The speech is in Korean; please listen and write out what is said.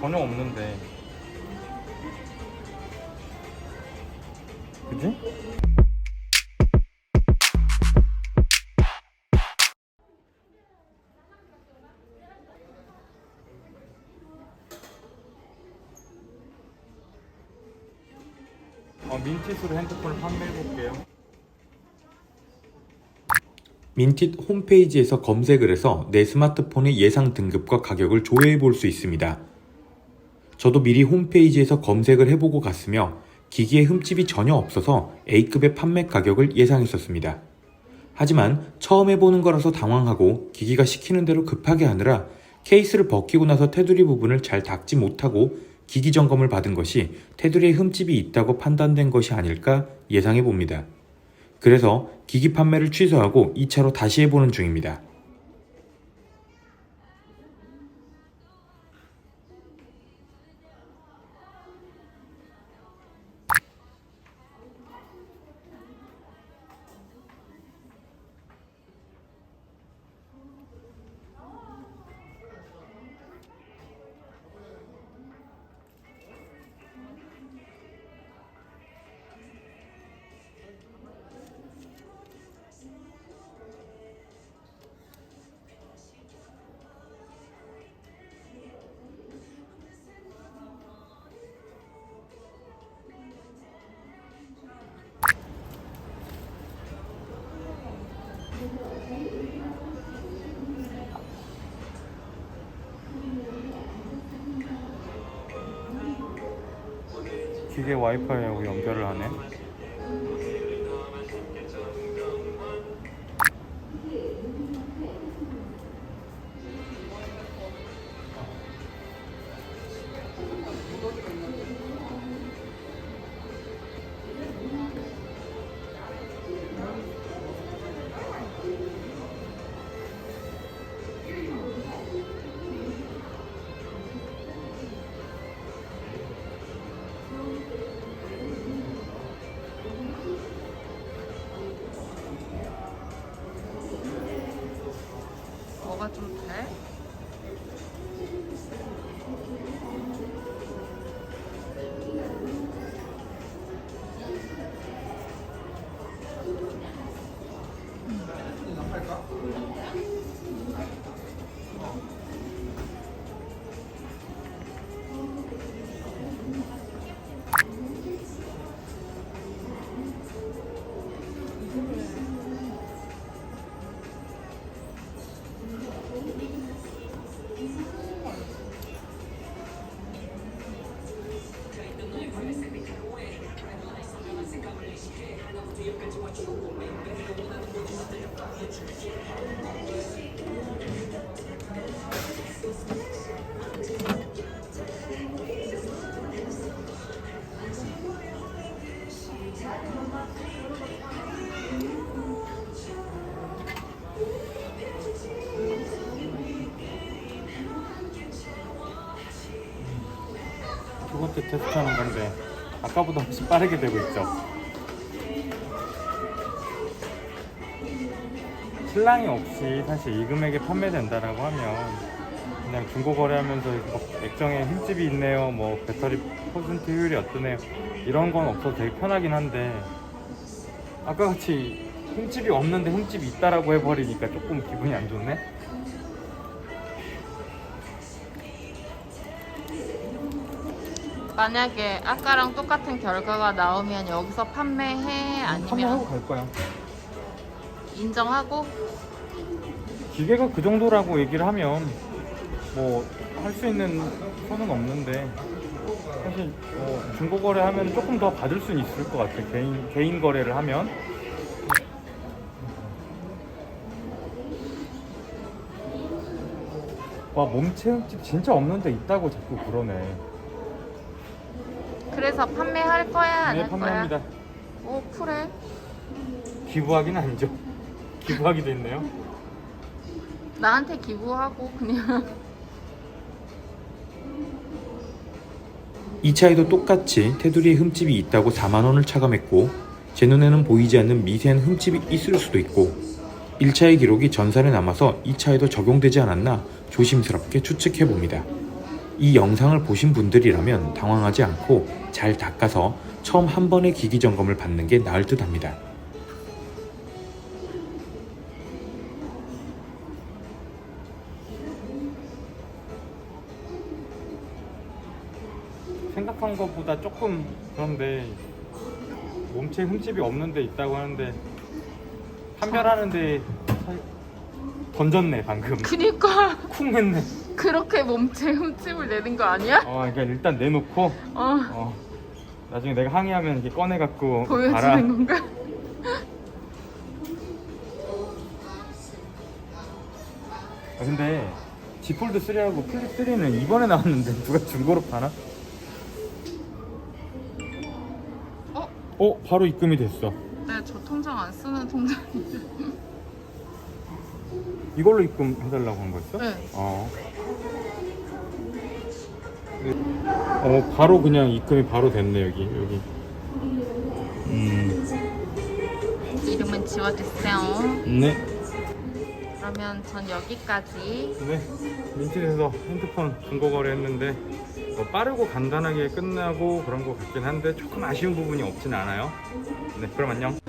전혀 없는데. 그지? 어, 민티스로 핸드폰을 판매해 볼게요. 민tit 홈페이지에서 검색을 해서 내 스마트폰의 예상 등급과 가격을 조회해 볼 수 있습니다. 저도 미리 홈페이지에서 검색을 해보고 갔으며 기기에 흠집이 전혀 없어서 A급의 판매 가격을 예상했었습니다. 하지만 처음 해보는 거라서 당황하고 기기가 시키는 대로 급하게 하느라 케이스를 벗기고 나서 테두리 부분을 잘 닦지 못하고 기기 점검을 받은 것이 테두리에 흠집이 있다고 판단된 것이 아닐까 예상해 봅니다. 그래서 기기 판매를 취소하고 2차로 다시 해보는 중입니다. 기계 와이파이하고 연결을 하네. 좀 돼? 두 번째 테스트하는 건데 아까보다 훨씬 빠르게 되고 있죠. 실랑이 없이 사실 이 금액에 판매된다라고 하면 그냥 중고 거래하면서 이거 액정에 흠집이 있네요, 뭐 배터리 퍼센트 효율이 어떠네요 이런 건 없어도 되게 편하긴 한데 아까 같이 흠집이 없는데 흠집이 있다라고 해버리니까 조금 기분이 안 좋네. 만약에 아까랑 똑같은 결과가 나오면 여기서 판매해 판매하고 아니면 갈 거야. 인정하고 기계가 그 정도라고 얘기를 하면 뭐 할 수 있는 선은 없는데 사실 뭐 중고 거래하면 조금 더 받을 수는 있을 것 같아 개인 개인 거래를 하면. 와 몸체 흠집 진짜 없는데 있다고 자꾸 그러네. 그래서 판매할 거야 안 네 할 거야? 판매합니다. 오 그래? 기부하기는 아니죠 기부하기도 했네요 나한테 기부하고 그냥 2차에도 똑같이 테두리에 흠집이 있다고 4만원을 차감했고 제 눈에는 보이지 않는 미세한 흠집이 있을 수도 있고 1차의 기록이 전산에 남아서 2차에도 적용되지 않았나 조심스럽게 추측해 봅니다. 이 영상을 보신 분들이라면 당황하지 않고 잘 닦아서 처음 한 번의 기기 점검을 받는 게 나을 듯 합니다. 것보다 조금 그런데 몸체 흠집이 없는 데 있다고 하는데 판별하는데 사- 던졌네 방금 그니까 쿵 했네 그렇게 몸체 흠집을 내는 거 아니야? 어 그러니까 일단 내놓고 어 어 나중에 내가 항의하면 이렇게 꺼내갖고 보여주는 봐라 건가? 아, 근데 지폴드 3하고 플립 3는 이번에 나왔는데 누가 중고로 파나? 어? 어 바로 입금이 됐어 네, 저 통장 안 쓰는 통장인데. 이걸로 입금해달라고 한 거였어? 네. 어. 어 바로 그냥 입금이 바로 됐네 여기 여기. 음. 이름은 지워주세요. 네. 그러면 전 여기까지. 네. 민트에서 핸드폰 중고 거래 했는데 뭐 빠르고 간단하게 끝나고 그런 것 같긴 한데 조금 아쉬운 부분이 없진 않아요. 네, 그럼 안녕.